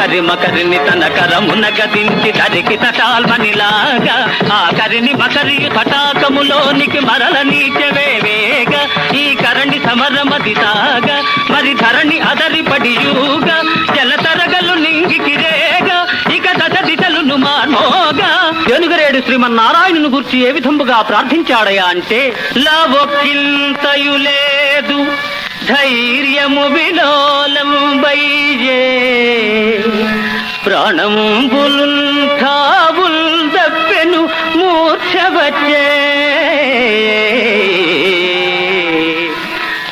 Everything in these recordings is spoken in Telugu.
కరి మకరిని తన కరమున గదించి తరికి తటాల్మనిలాగా ఆ కరిని మకరియు తటాకములోనికి మరల నీచవేవేగ ఈ కరణి సమరమది సాగా మరి ధరణి అదరి పడియూగా. జలతరగలు నింగికిరేగా ఇక దశ దిశలును మార్మోగా. ఏనుగరేడు శ్రీమన్నారాయణుని గురించి ఏ విధముగా ప్రార్థించాడయా అంటే లవొక్కింతయు లేదు ధైర్యము విలోలం బైజే ప్రాణంబులు ఠావుల్ దప్పెను మూర్ఛ వచ్చే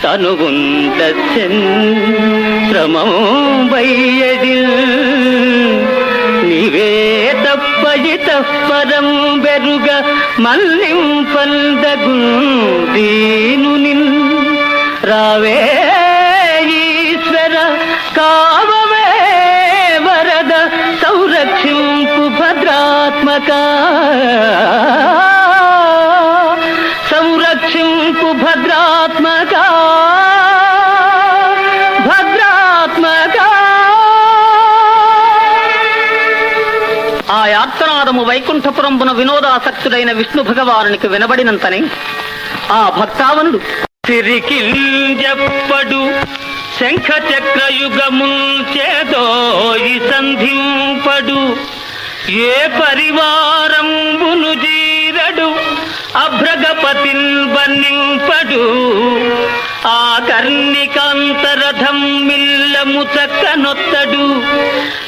తనుగుందచ్చన్ శ్రమం బయ్యడిల్. నీవే తప్పది తప్పరం బెరుగ మల్లిం పందగు దీను నిన్ ఆత్మక సంరక్షింపు భద్రాత్మక భద్రాత్మక. ఆ యాత్రనాదము వైకుంఠపురంబున వినోదాసక్తుడైన విష్ణు భగవానునికి వినబడినంతనే ఆ భక్తావనుడు తిరికింజప్పడు శంఖ చక్రయుగముల్ చేదోయి సంధింపడు. ఏ పరివారంబును జీరడు? అభ్రగపతిన్ బన్నింపడు. ఆ కర్ణికాంతరథం మిల్లము చక్కనొత్తడు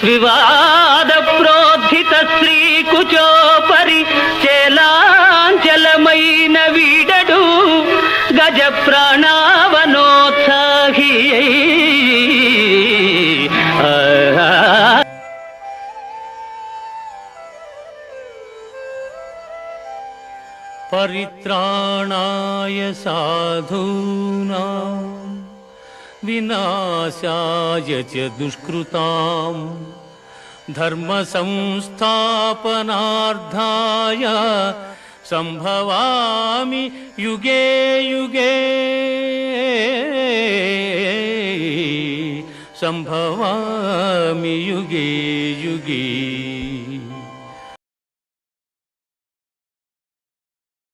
వివాద ప్రోధిత శ్రీకుచోపరి చేలాంచలమైన వీడడు. గజ ప్రాణావనోత్సాహి परित्राणाय साधूनां विनाशाय च दुष्कृताम् धर्मसंस्थापनार्थाय सम्भवामि युगे युगे। सम्भवामि युगे युगे